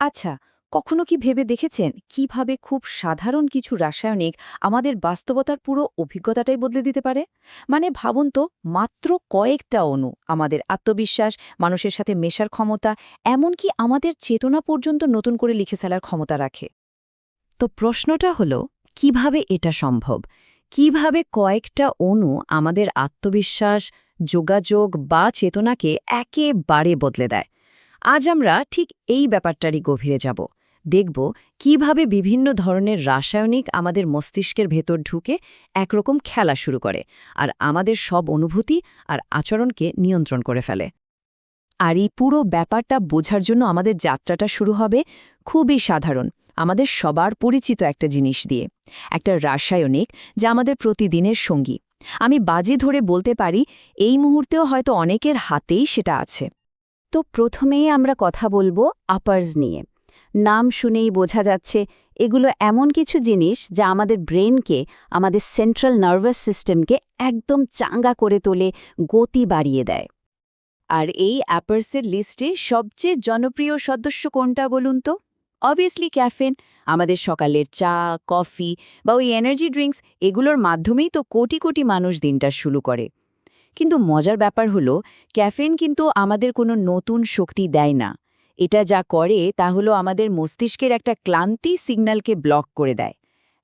আচ্ছা কখনো কি ভেবে দেখেছেন কীভাবে খুব সাধারণ কিছু রাসায়নিক আমাদের বাস্তবতার পুরো অভিজ্ঞতাটাই বদলে দিতে পারে? মানে ভাবুন তো, মাত্র কয়েকটা অণু আমাদের আত্মবিশ্বাস, মানুষের সাথে মেশার ক্ষমতা, এমনকি আমাদের চেতনা পর্যন্ত নতুন করে লিখে ফেলার ক্ষমতা রাখে। তো প্রশ্নটা হলো, কীভাবে এটা সম্ভব? কীভাবে কয়েকটা অণু আমাদের আত্মবিশ্বাস, যোগাযোগ বা চেতনাকে একেবারে বদলে দেয়? আজ আমরা ঠিক এই ব্যাপারটারই গভীরে যাব। দেখব কীভাবে বিভিন্ন ধরনের রাসায়নিক আমাদের মস্তিষ্কের ভেতর ঢুকে একরকম খেলা শুরু করে আর আমাদের সব অনুভূতি আর আচরণকে নিয়ন্ত্রণ করে ফেলে। আর এই পুরো ব্যাপারটা বোঝার জন্য আমাদের যাত্রাটা শুরু হবে খুবই সাধারণ, আমাদের সবার পরিচিত একটা জিনিস দিয়ে, একটা রাসায়নিক যা আমাদের প্রতিদিনের সঙ্গী। আমি বাজি ধরে বলতে পারি, এই মুহূর্তেও হয়তো অনেকের হাতেই সেটা আছে। তো প্রথমেই আমরা কথা বলব আপার্স নিয়ে। নাম শুনেই বোঝা যাচ্ছে এগুলো এমন কিছু জিনিস যা আমাদের ব্রেনকে আমাদের সেন্ট্রাল নার্ভাস সিস্টেমকে একদম চাঙ্গা করে তোলে, গতি বাড়িয়ে দেয়। আর এই অ্যাপার্সের লিস্টে সবচেয়ে জনপ্রিয় সদস্য কোনটা বলুন তো? অবভিয়াসলি ক্যাফেন আমাদের সকালের চা কফি বা ওই এনার্জি ড্রিঙ্কস এগুলোর মাধ্যমেই তো কোটি কোটি মানুষ দিনটা শুরু করে। কিন্তু মজার ব্যাপার হলো ক্যাফেন কিন্তু আমাদের কোনো নতুন শক্তি দেয় না। এটা যা করে, তা হলো আমাদের মস্তিষ্কের একটা ক্লান্তি সিগন্যালকে ব্লক করে দেয়।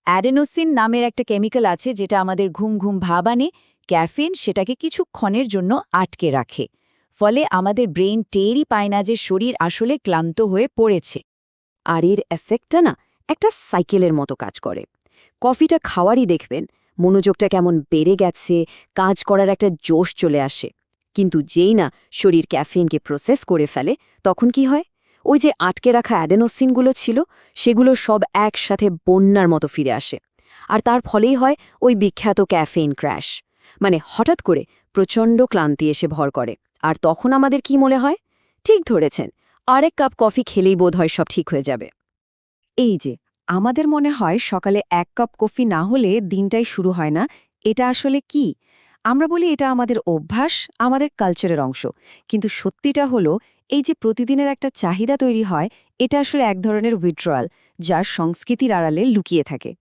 অ্যাডেনোসিন নামের একটা কেমিক্যাল আছে, যেটা আমাদের ঘুম ঘুম ভাব আনে। ক্যাফেন সেটাকে কিছুক্ষণের জন্য আটকে রাখে। ফলে আমাদের ব্রেন টেরই পায় না যে শরীর আসলে ক্লান্ত হয়ে পড়েছে। আর এর এফেক্টটা না, একটা সাইকেলের মতো কাজ করে। কফিটা খাওয়ারই দেখবেন মনোযোগটা কেমন বেড়ে গেছে, কাজ করার একটা জোশ চলে আসে। কিন্তু যেই না শরীর ক্যাফেনকে প্রসেস করে ফেলে, তখন কি হয়? ওই যে আটকে রাখা অ্যাডেনোসিনগুলো ছিল, সেগুলো সব একসাথে বন্যার মতো ফিরে আসে। আর তার ফলেই হয় ওই বিখ্যাত ক্যাফেইন ক্র্যাশ। মানে হঠাৎ করে প্রচণ্ড ক্লান্তি এসে ভর করে। আর তখন আমাদের কি মনে হয়? ঠিক ধরেছেন, আরেক কাপ কফি খেলেই বোধ হয় সব ঠিক হয়ে যাবে। এই যে আমাদের মনে হয় সকালে এক কাপ কফি না হলে দিনটাই শুরু হয় না। এটা আসলে কি? আমরা বলি এটা আমাদের অভ্যাস, আমাদের কালচারের অংশ। কিন্তু সত্যিটা হলো, এই যে প্রতিদিনের একটা চাহিদা তৈরি হয়, এটা আসলে এক ধরনের উইথড্রয়াল যা সংস্কৃতির আড়ালে লুকিয়ে থাকে।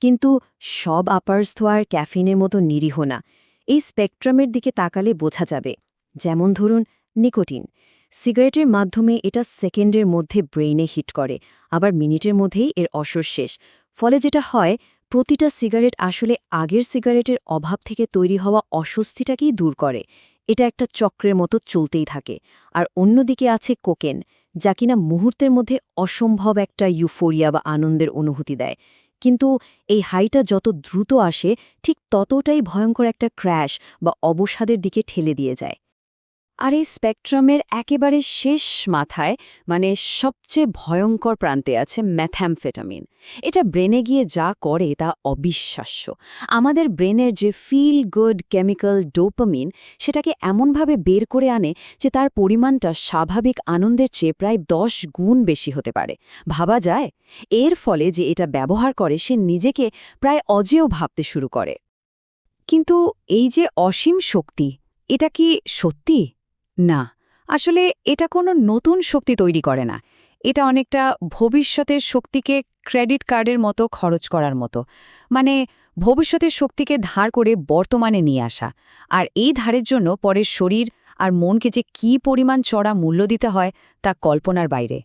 কিন্তু সব আপার্স আর ক্যাফিনের মতো নিরীহ না। এই স্পেকট্রামের দিকে তাকালে বোঝা যাবে। যেমন ধরুন, নিকোটিন। সিগারেটের মাধ্যমে এটা সেকেন্ডের মধ্যে ব্রেইনে হিট করে, আবার মিনিটের মধ্যেই এর অসর শেষ। ফলে যেটা হয়, প্রতিটা সিগারেট আসলে আগের সিগারেটের অভাব থেকে তৈরি হওয়া অস্বস্তিটাকেই দূর করে। এটা একটা চক্রের মতো চলতেই থাকে। আর অন্যদিকে আছে কোকেন, যা কিনা মুহূর্তের মধ্যে অসম্ভব একটা ইউফোরিয়া বা আনন্দের অনুভূতি দেয়। কিন্তু এই হাইটা যত দ্রুত আসে, ঠিক ততটাই ভয়ঙ্কর একটা ক্র্যাশ বা অবসাদের দিকে ঠেলে দিয়ে যায়। আর এই স্পেকট্রামের একেবারে শেষ মাথায় মানে সবচেয়ে ভয়ঙ্কর প্রান্তে আছে ম্যাথ্যামফেটামিন এটা ব্রেনে গিয়ে যা করে তা অবিশ্বাস্য। আমাদের ব্রেনের যে ফিল গুড কেমিক্যাল ডোপামিন সেটাকে এমনভাবে বের করে আনে যে তার পরিমাণটা স্বাভাবিক আনন্দের চেয়ে প্রায় দশ গুণ বেশি হতে পারে। ভাবা যায়? এর ফলে যে এটা ব্যবহার করে, সে নিজেকে প্রায় অজেয় ভাবতে শুরু করে। কিন্তু এই যে অসীম শক্তি, এটা কি সত্যি? না, আসলে এটা কোনো নতুন শক্তি তৈরি করে না। এটা অনেকটা ভবিষ্যতের শক্তিকে ক্রেডিট কার্ডের মতো খরচ করার মতো। মানে ভবিষ্যতের শক্তিকে ধার করে বর্তমানে নিয়ে আসা। আর এই ধারের জন্য পরের শরীর আর মনকে যে কি পরিমাণ চড়া মূল্য দিতে হয় তা কল্পনার বাইরে।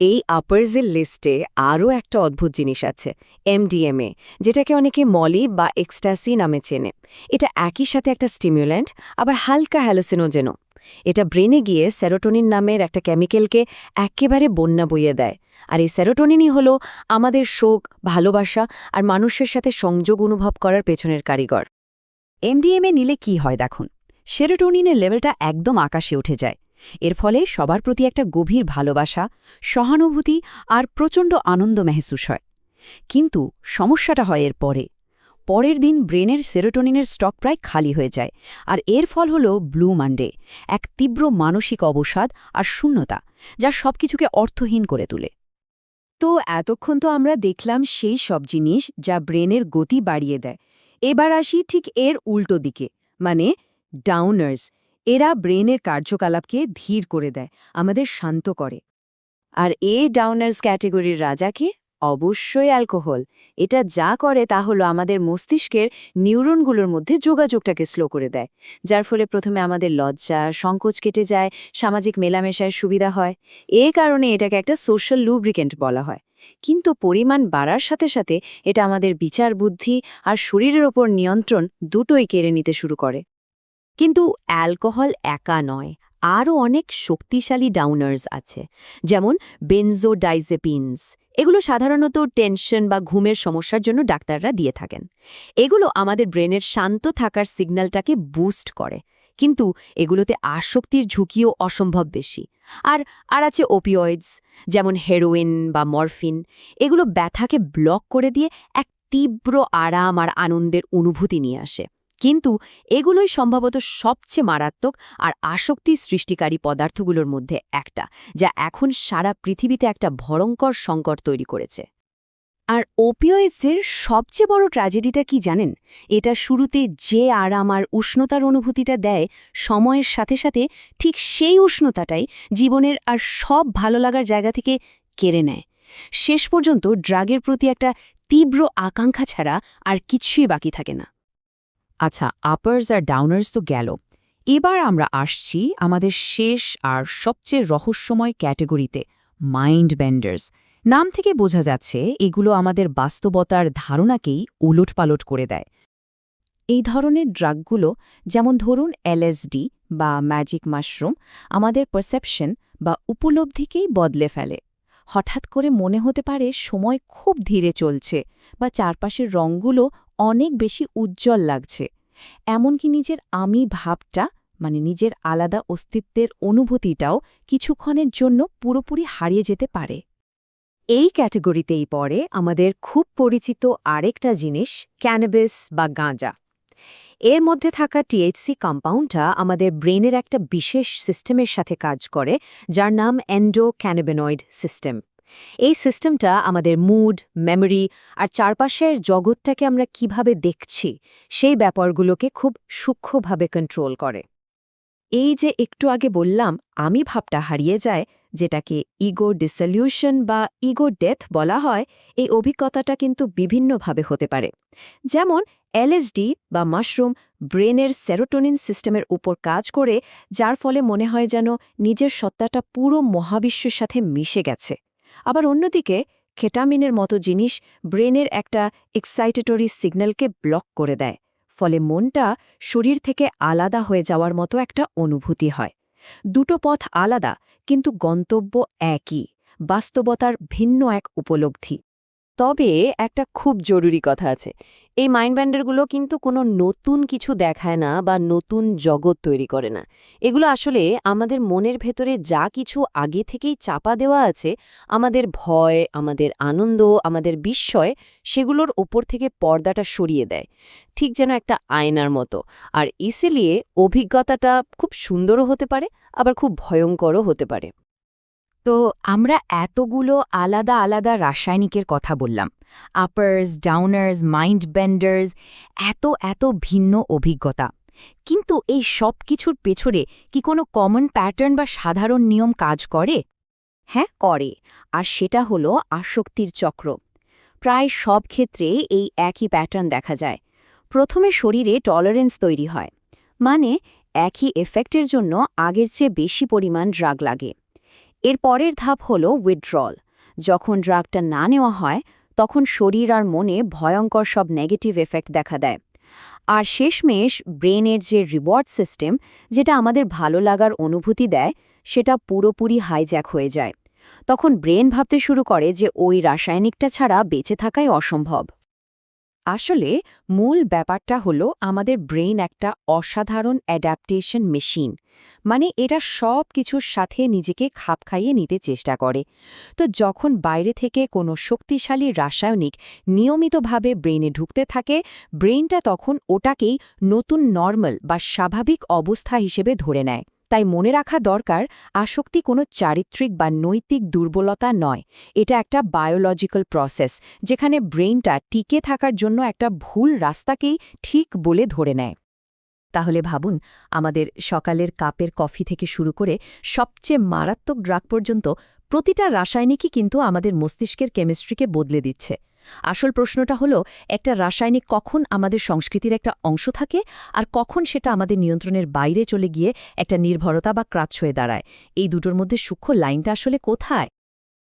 এই আপার্সের লিস্টে আরও একটা অদ্ভুত জিনিস আছে এমডিএমএ যেটাকে অনেকে মলি বা এক্সট্যাসি নামে চেনে। এটা একই সাথে একটা স্টিমুল্যান্ট আবার হালকা হ্যালোসিনোজেনও এটা ব্রেনে গিয়ে সেরোটোনিন নামের একটা কেমিক্যালকে একেবারে বন্যা বইয়ে দেয়। আর এই সেরোটোনিনই হল আমাদের শোক, ভালোবাসা আর মানুষের সাথে সংযোগ অনুভব করার পেছনের কারিগর। এমডিএমএ নিলে কি হয় দেখুন, সেরোটোনিনের লেভেলটা একদম আকাশে উঠে যায়। এর ফলে সবার প্রতি একটা গভীর ভালোবাসা, সহানুভূতি আর প্রচণ্ড আনন্দ মেহসুস হয়। কিন্তু সমস্যাটা হয় এর পরে। পরের দিন ব্রেনের সেরোটোনিনের স্টক প্রায় খালি হয়ে যায়। আর এর ফল হল ব্লু মানডে এক তীব্র মানসিক অবসাদ আর শূন্যতা যা সবকিছুকে অর্থহীন করে তোলে। তো এতক্ষণ তো আমরা দেখলাম সেই সব জিনিস যা ব্রেনের গতি বাড়িয়ে দেয়। এবার আসি ঠিক এর উল্টো দিকে মানে ডাউনার্স। এরা ব্রেনের কার্যকলাপকে ধীর করে দেয় আমাদের শান্ত করে। আর এ ডাউনার্স ক্যাটেগরির রাজা কি? অবশ্যই অ্যালকোহল। এটা যা করে তা হলো আমাদের মস্তিষ্কের নিউরনগুলোর মধ্যে যোগাযোগটাকে স্লো করে দেয়, যার ফলে প্রথমে আমাদের লজ্জা, সংকোচ কেটে যায়, সামাজিক মেলামেশায় সুবিধা হয়। এ কারণে এটাকে একটা সোশ্যাল লুব্রিকেন্ট বলা হয়। কিন্তু পরিমাণ বাড়ার সাথে সাথে এটা আমাদের বিচার বুদ্ধি আর শরীরের ওপর নিয়ন্ত্রণ দুটোই কেড়ে নিতে শুরু করে। কিন্তু অ্যালকোহল একা নয়, আরও অনেক শক্তিশালী ডাউনার্স আছে, যেমন বেনজোডাইজেপিনস এগুলো সাধারণত টেনশন বা ঘুমের সমস্যার জন্য ডাক্তাররা দিয়ে থাকেন। এগুলো আমাদের ব্রেনের শান্ত থাকার সিগন্যালটাকে বুস্ট করে। কিন্তু এগুলোতে আসক্তির ঝুঁকিও অসম্ভব বেশি। আর আর আছে ওপিওয়েডস, যেমন হেরোইন বা মরফিন। এগুলো ব্যথাকে ব্লক করে দিয়ে এক তীব্র আরাম আর আনন্দের অনুভূতি নিয়ে আসে। কিন্তু এগুলোই সম্ভবত সবচেয়ে মারাত্মক আর আসক্তি সৃষ্টিকারী পদার্থগুলোর মধ্যে একটা, যা এখন সারা পৃথিবীতে একটা ভয়ঙ্কর সংকট তৈরি করেছে। আর ওপিওয়েডসের সবচেয়ে বড় ট্র্যাজেডিটা কি জানেন? এটা শুরুতে যে আরাম আর উষ্ণতার অনুভূতিটা দেয়, সময়ের সাথে সাথে ঠিক সেই উষ্ণতাটাই জীবনের আর সব ভালো লাগার জায়গা থেকে কেড়ে নেয়। শেষ পর্যন্ত ড্রাগের প্রতি একটা তীব্র আকাঙ্ক্ষা ছাড়া আর কিছুই বাকি থাকে না। আচ্ছা আপার্স আর ডাউনার্স তো গেল। এবার আমরা আসছি আমাদের শেষ আর সবচেয়ে রহস্যময় ক্যাটেগরিতে মাইন্ড বেন্ডার্স নাম থেকে বোঝা যাচ্ছে এগুলো আমাদের বাস্তবতার ধারণাকেই উলটপালট করে দেয়। এই ধরনের ড্রাগগুলো যেমন ধরুন এলএসডি বা ম্যাজিক মাশরুম আমাদের পারসেপশন বা উপলব্ধিকেই বদলে ফেলে। হঠাৎ করে মনে হতে পারে সময় খুব ধীরে চলছে বা চারপাশের রঙগুলো অনেক বেশি উজ্জ্বল লাগছে। এমনকি নিজের আমি ভাবটা মানে নিজের আলাদা অস্তিত্বের অনুভূতিটাও কিছুক্ষণের জন্য পুরোপুরি হারিয়ে যেতে পারে। এই ক্যাটেগরিতেই পড়ে আমাদের খুব পরিচিত আরেকটা জিনিস, ক্যানাবিস বা গাঁজা। এর মধ্যে থাকা টিএইচসি কম্পাউন্ডটা আমাদের ব্রেনের একটা বিশেষ সিস্টেমের সাথে কাজ করে, যার নাম এন্ডো ক্যানাবেনয়েড সিস্টেম এই সিস্টেমটা আমাদের মুড মেমরি আর চারপাশের জগৎটাকে আমরা কীভাবে দেখছি, সেই ব্যাপারগুলোকে খুব সূক্ষ্মভাবে কন্ট্রোল করে। এই যে একটু আগে বললাম, আমি ভাবটা হারিয়ে যায়, যেটাকে ইগো ডিসলিউশন বা ইগো ডেথ বলা হয়, এই অভিজ্ঞতাটা কিন্তু বিভিন্নভাবে হতে পারে। যেমন এলএসডি বা মাশরুম ব্রেনের সেরোটোনিন সিস্টেমের উপর কাজ করে, যার ফলে মনে হয় যেন নিজের সত্তাটা পুরো মহাবিশ্বের সাথে মিশে গেছে। আবার অন্যদিকে খেটামিনের মতো জিনিস ব্রেনের একটা এক্সাইটেটরি সিগন্যালকে ব্লক করে দেয়, ফলে মনটা শরীর থেকে আলাদা হয়ে যাওয়ার মতো একটা অনুভূতি হয়। দুটো পথ আলাদা, কিন্তু গন্তব্য একই, বাস্তবতার ভিন্ন এক উপলব্ধি। তবে একটা খুব জরুরি কথা আছে। এই মাইন্ড ব্যান্ডারগুলো কিন্তু কোনো নতুন কিছু দেখায় না বা নতুন জগৎ তৈরি করে না। এগুলো আসলে আমাদের মনের ভেতরে যা কিছু আগে থেকেই চাপা দেওয়া আছে, আমাদের ভয়, আমাদের আনন্দ, আমাদের বিস্ময়, সেগুলোর ওপর থেকে পর্দাটা সরিয়ে দেয়। ঠিক যেন একটা আয়নার মতো। আর ইসিলিয়ে অভিজ্ঞতাটা খুব সুন্দরও হতে পারে, আবার খুব ভয়ঙ্করও হতে পারে। তো আমরা এতগুলো আলাদা আলাদা রাসায়নিকের কথা বললাম। আপার্স ডাউনার্স মাইন্ড বেন্ডার্স এত এত ভিন্ন অভিজ্ঞতা। কিন্তু এই সব কিছুর পেছনে কি কোনো কমন প্যাটার্ন বা সাধারণ নিয়ম কাজ করে? হ্যাঁ করে। আর সেটা হলো আসক্তির চক্র। প্রায় সব ক্ষেত্রে এই একই প্যাটার্ন দেখা যায়। প্রথমে শরীরে টলারেন্স তৈরি হয়। মানে একই এফেক্টের জন্য আগের চেয়ে বেশি পরিমাণ ড্রাগ লাগে। এর পরের ধাপ হল উইথড্রল যখন ড্রাগটা না নেওয়া হয়, তখন শরীর আর মনে ভয়ঙ্কর সব নেগেটিভ এফেক্ট দেখা দেয়। আর শেষমেশ ব্রেনের যে রিওয়ার্ড সিস্টেম যেটা আমাদের ভালো লাগার অনুভূতি দেয়, সেটা পুরোপুরি হাইজ্যাক হয়ে যায়। তখন ব্রেন ভাবতে শুরু করে যে ওই রাসায়নিকটা ছাড়া বেঁচে থাকাই অসম্ভব। আসলে মূল ব্যাপারটা হলো আমাদের ব্রেন একটা অসাধারণ অ্যাডাপ্টেশন মেশিন। মানে এটা সব কিছুর সাথে নিজেকে খাপ খাইয়ে নিতে চেষ্টা করে। তো যখন বাইরে থেকে কোনো শক্তিশালী রাসায়নিক নিয়মিতভাবে ব্রেনে ঢুকতে থাকে ব্রেনটা তখন ওটাকেই নতুন নর্মাল বা স্বাভাবিক অবস্থা হিসেবে ধরে নেয়। তাই মনে রাখা দরকার, আসক্তি কোনো চারিত্রিক বা নৈতিক দুর্বলতা নয়। এটা একটা বায়োলজিক্যাল প্রসেস যেখানে ব্রেইনটা টিকে থাকার জন্য একটা ভুল রাস্তাকেই ঠিক বলে ধরে নেয়। তাহলে ভাবুন, আমাদের সকালের কাপের কফি থেকে শুরু করে সবচেয়ে মারাত্মক ড্রাগ পর্যন্ত প্রতিটা রাসায়নিকই কিন্তু আমাদের মস্তিষ্কের কেমিস্ট্রিকে বদলে দিচ্ছে। আসল প্রশ্নটা হলো, একটা রাসায়নিক কখন আমাদের সংস্কৃতির একটা অংশ থাকে আর কখন সেটা আমাদের নিয়ন্ত্রণের বাইরে চলে গিয়ে একটা নির্ভরতা বা ক্রাচ হয়ে দাঁড়ায়। এই দুটোর মধ্যে সূক্ষ্ম লাইনটা আসলে কোথায়?